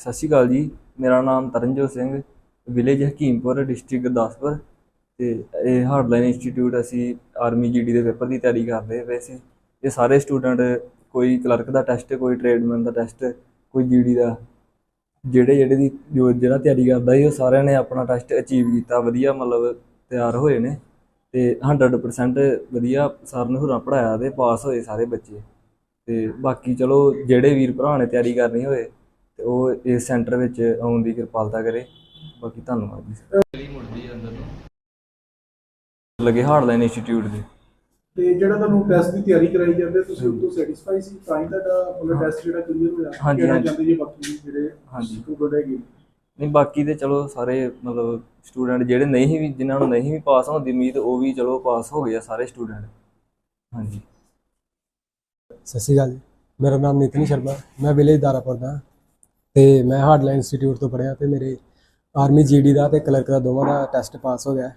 ਸਤਿ ਸ਼੍ਰੀ ਅਕਾਲ ਜੀ। ਮੇਰਾ ਨਾਮ ਤਰਨਜੋਤ ਸਿੰਘ, ਵਿਲੇਜ ਹਕੀਮਪੁਰ, ਡਿਸਟ੍ਰਿਕਟ ਗੁਰਦਾਸਪੁਰ। ਤੇ ਇਹ ਹਾਰਡਲਾਈਨ ਇੰਸਟੀਚਿਊਟ ਅਸੀਂ ਆਰਮੀ ਜੀਡੀ ਦੇ ਪੇਪਰ ਦੀ ਤਿਆਰੀ ਕਰਦੇ ਪਏ ਸੀ। ਇਹ ਸਾਰੇ ਸਟੂਡੈਂਟ, ਕੋਈ ਕਲਰਕ ਦਾ ਟੈਸਟ, ਕੋਈ ਟ੍ਰੇਡਮੈਨ ਦਾ ਟੈਸਟ, ਕੋਈ ਜੀਡੀ ਦਾ। ਜਿਹੜੇ ਜਿਹੜੇ ਦੀ ਜੋ ਜਿਹੜਾ ਤਿਆਰੀ ਕਰਦਾ ਸੀ, ਉਹ ਸਾਰਿਆਂ ਨੇ ਆਪਣਾ ਟੈਸਟ ਅਚੀਵ ਕੀਤਾ। ਵਧੀਆ ਮਤਲਬ ਤਿਆਰ ਹੋਏ ਨੇ। ਤੇ 100% ਵਧੀਆ ਸਰ ਨੇ ਹੋਰਾਂ ਪੜਾਇਆ ਤੇ ਪਾਸ ਹੋਏ ਸਾਰੇ ਬੱਚੇ। ਤੇ ਬਾਕੀ ਚਲੋ, ਜਿਹੜੇ ਵੀਰ ਭਰਾ ਨੇ ਤਿਆਰੀ ਕਰਨੀ ਹੋਏ ਤੇ ਉਹ ਇਸ ਸੈਂਟਰ ਵਿੱਚ ਆਉਣ ਦੀ ਕਿਰਪਾਲਤਾ ਕਰੇ। ਬਾਕੀ ਧੰਨਵਾਦ ਜੀ। ਗਲੀ ਮੁੜਦੀ ਹੈ ਅੰਦਰ ਨੂੰ ਲੱਗੇ ਹਾਰਡਲਾਈਨ ਇੰਸਟੀਚਿਊਟ ਦੇ। ਤੇ ਜਿਹੜਾ ਤੁਹਾਨੂੰ ਟੈਸਟ ਦੀ ਤਿਆਰੀ ਕਰਾਈ ਜਾਂਦੇ ਤੁਸੀਂ ਉਸ ਤੋਂ ਸੈਟੀਸਫਾਈ ਸੀ? ਤਾਂ ਹੀ ਤੁਹਾਡਾ ਮਤਲਬ ਟੈਸਟ ਜਿਹੜਾ ਕਲੀਅਰ ਹੋਇਆ। ਹਾਂਜੀ। ਚਾਹੁੰਦੇ ਜੀ ਬਾਕੀ ਜਿਹੜੇ ਹਾਂਜੀ। ਸਟੂਡੈਂਟ ਹੈਗੇ। ਨਹੀਂ ਬਾਕੀ ਤੇ ਚਲੋ ਸਾਰੇ ਮਤਲਬ ਸਟੂਡੈਂਟ ਜਿਹੜੇ ਨਹੀਂ ਵੀ ਜਿਨ੍ਹਾਂ ਨੂੰ ਨਹੀਂ ਵੀ ਪਾਸ ਹੋਣ ਦੀ ਉਮੀਦ ਉਹ ਵੀ ਚਲੋ ਪਾਸ ਹੋ ਗਏ ਆ ਸਾਰੇ ਸਟੂਡੈਂਟ ਹਾਂਜੀ। ਸਤਿ ਸ਼੍ਰੀ ਅਕਾਲ ਜੀ। ਮੇਰਾ ਨਾਮ ਨਿਤਿਨ ਸ਼ਰਮਾ। ਮੈਂ ਵਿਲੇਜ ਦਾਰਾਪੁਰ ਦਾ। ਤੇ ਮੈਂ ਹਾਰਡਲਾਈਨ ਇੰਸਟੀਚਿਊਟ ਤੋਂ ਪੜ੍ਹਿਆ ਤੇ ਮੇਰੇ ਆਰਮੀ ਜੀਡੀ ਦਾ ਤੇ ਕਲਰਕ ਦਾ ਦੋਵਾਂ ਦਾ ਟੈਸਟ ਪਾਸ ਹੋ ਗਿਆ।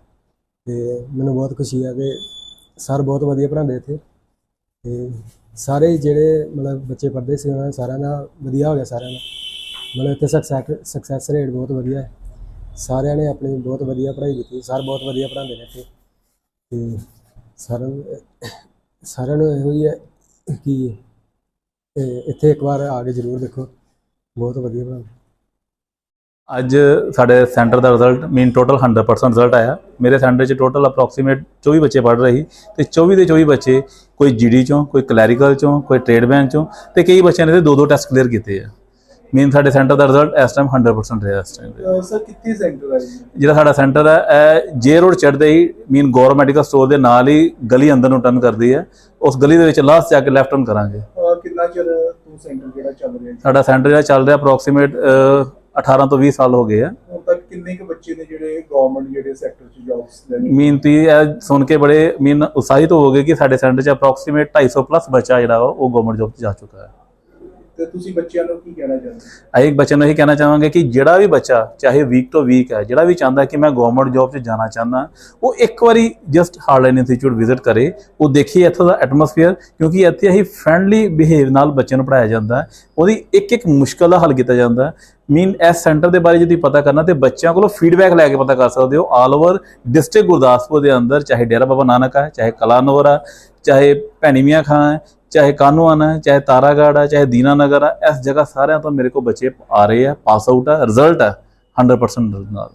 ਤੇ ਮੈਨੂੰ ਬਹੁਤ ਖੁਸ਼ੀ ਹੈ ਕਿ ਸਰ ਬਹੁਤ ਵਧੀਆ ਪੜ੍ਹਾਉਂਦੇ ਇੱਥੇ। ਤੇ ਸਾਰੇ ਜਿਹੜੇ ਮਤਲਬ ਬੱਚੇ ਪੜ੍ਹਦੇ ਸੀ, ਉਹਨਾਂ ਦਾ ਸਾਰਿਆਂ ਦਾ ਵਧੀਆ ਹੋ ਗਿਆ ਸਾਰਿਆਂ ਦਾ। ਮਤਲਬ ਇੱਥੇ ਸਕਸੈਸ ਸਕਸੈਸ ਰੇਟ ਬਹੁਤ ਵਧੀਆ ਹੈ। ਸਾਰਿਆਂ ਨੇ ਆਪਣੀ ਬਹੁਤ ਵਧੀਆ ਪੜ੍ਹਾਈ ਕੀਤੀ। ਸਰ ਬਹੁਤ ਵਧੀਆ ਪੜ੍ਹਾਉਂਦੇ ਨੇ ਇੱਥੇ। ਤੇ ਸਾਰਿਆਂ ਸਾਰਿਆਂ ਨੂੰ ਇਹੋ ਹੀ ਹੈ ਕਿ ਇੱਥੇ ਇੱਕ ਵਾਰ ਆ ਕੇ ਜ਼ਰੂਰ ਦੇਖੋ। ਬਹੁਤ ਵਧੀਆ ਬਣਾਉਂਦੇ ਅੱਜ ਸਾਡੇ ਸੈਂਟਰ ਦਾ ਰਿਜ਼ਲਟ ਮੀਨ ਟੋਟਲ 100% ਰਿਜ਼ਲਟ ਆਇਆ। ਮੇਰੇ ਸੈਂਟਰ 'ਚ ਟੋਟਲ ਅਪਰੋਕਸੀਮੇਟ 24 ਬੱਚੇ ਪੜ੍ਹ ਰਹੇ ਸੀ ਤੇ 24 ਦੇ 24 ਬੱਚੇ ਕੋਈ ਜੀਡੀ ਚੋਂ ਕੋਈ ਕਲੈਰੀਕਲ ਚੋਂ ਕੋਈ ਟ੍ਰੇਡਮੈਨ ਚੋਂ ਤੇ ਕਈ ਬੱਚਿਆਂ ਨੇ ਤੇ ਦੋ ਦੋ ਟੈਸਟ ਕਲੀਅਰ ਕੀਤੇ ਆ। ਮੀਨ ਸਾਡੇ ਸੈਂਟਰ ਦਾ ਰਿਜ਼ਲਟ ਇਸ ਟਾਈਮ 100% ਰਿਹਾ ਇਸ ਟਾਈਮ ਸਰ ਕਿੱਥੇ ਸੈਂਟਰ ਹੈ ਜਿਹੜਾ ਸਾਡਾ ਸੈਂਟਰ ਹੈ ਇਹ ਜੇ ਰੋਡ ਚੜ੍ਹਦੇ ਹੀ ਮੀਨ ਗੌਰ ਮੈਡੀਕਲ ਸਟੋਰ ਦੇ ਨਾਲ ਹੀ ਗਲੀ ਅੰਦਰ ਨੂੰ ਟਰਨ ਕਰਦੀ ਹੈ ਉਸ ਗਲੀ ਦੇ ਵਿੱਚ ਲਾਸਟ ਜਾ ਕੇ ਲੈਫਟ ਟਰਨ ਕਰਾਂਗੇ। ਕਿੰਨਾ ਚਿਰ ਤੋਂ ਸੈਂਟਰ ਜਿਹੜਾ ਚੱਲ ਰਿਹਾ ਜੀ? ਸਾਡਾ ਸੈਂਟਰ ਜਿਹੜਾ ਚੱਲ ਰਿਹਾ ਅਪਰੋਕਸੀਮੇਟ 18 ਤੋਂ 20 ਸਾਲ ਹੋ ਗਏ ਆ। ਹੁਣ ਤੱਕ ਕਿੰਨੇ ਕੁ ਬੱਚੇ ਨੇ ਜਿਹੜੇ ਗਵਰਨਮੈਂਟ ਜਿਹੜੇ ਸੈਕਟਰ 'ਚ ਜੌਬਸ ਲੈਣੀ ਮੀਨ ਤੁਸੀਂ ਇਹ ਸੁਣ ਕੇ ਬੜੇ ਮੀਨ ਉਤਸ਼ਾਹਿਤ ਹੋਵੋਗੇ ਕਿ ਸਾਡੇ ਸੈਂਟਰ 'ਚ ਅਪਰੋਕਸੀਮੇਟ 250 ਪਲੱਸ ਬੱਚਾ ਜਿਹੜਾ ਉਹ ਗਵਰਨਮੈਂਟ ਜੌਬ 'ਚ ਜਾ ਚੁੱਕਾ ਹੈ। ਤੇ ਤੁਸੀਂ ਬੱਚਿਆਂ ਨੂੰ ਕੀ ਕਹਿਣਾ ਚਾਹੁੰਦੇ ਅਸੀਂ ਇੱਕ ਨੂੰ ਇਹ ਕਹਿਣਾ ਚਾਹਾਂਗੇ ਕਿ ਜਿਹੜਾ ਵੀ ਬੱਚਾ, ਚਾਹੇ ਵੀਕ ਤੋਂ ਵੀਕ ਹੈ, ਜਿਹੜਾ ਵੀ ਚਾਹੁੰਦਾ ਕਿ ਮੈਂ ਗਵਰਨਮੈਂਟ ਜੌਬ 'ਚ ਜਾਣਾ ਚਾਹੁੰਦਾ, ਉਹ ਇੱਕ ਵਾਰੀ ਜਸਟ ਹਾਰਡਲਾਈਨ ਇੰਸਟੀਚਿਊਟ ਵਿਜ਼ਿਟ ਕਰੇ, ਉਹ ਦੇਖੀਏ ਇੱਥੋਂ ਦਾ ਐਟਮੋਸਫੇਅਰ ਕਿਉਂਕਿ ਇੱਥੇ ਅਸੀਂ ਫ੍ਰੈਂਡਲੀ ਬਿਹੇਵ ਨਾਲ ਬੱਚਿਆਂ ਨੂੰ ਪੜਾਇਆ ਜਾਂਦਾ ਉਹਦੀ ਇੱਕ ਇੱਕ ਮੁਸ਼ਕਲ ਦਾ ਹੱਲ ਕੀਤਾ ਜਾਂਦਾ ਮੀਨ ਇਸ ਸੈਂਟਰ ਦੇ ਬਾਰੇ ਜੇ ਤੁਸੀਂ ਪਤਾ ਕਰਨਾ, ਤੇ ਬੱਚਿਆਂ ਕੋਲੋਂ ਫੀਡਬੈਕ ਲੈ ਕੇ ਪਤਾ ਕਰ ਸਕਦੇ ਹੋ ਆਲ ਓਵਰ ਡਿਸਟ੍ਰਿਕਟ ਗੁਰਦਾਸਪੁਰ ਦੇ ਅੰਦਰ, ਚਾਹੇ ਡੇਰਾ ਬਾਬਾ ਨਾਨਕ ਹੈ ਚਾਹੇ ਕਲਾਨੌਰ ਹੈ ਚਾਹੇ ਭੈਣੀਵੀਆਂ ਖਾਂ ਹੈ ਚਾਹੇ ਕਾਨੂਆਨ ਹੈ, ਚਾਹੇ ਤਾਰਾਗੜ੍ਹ ਹੈ, ਚਾਹੇ ਦੀਨਾਨਗਰ ਹੈ, ਇਸ ਜਗ੍ਹਾ ਸਾਰਿਆਂ ਤੋਂ ਮੇਰੇ ਕੋਲ ਬੱਚੇ ਆ ਰਹੇ ਆ ਪਾਸ ਆਊਟ ਹੈ ਰਿਜ਼ਲਟ ਹੈ 100% ਨਾਲ।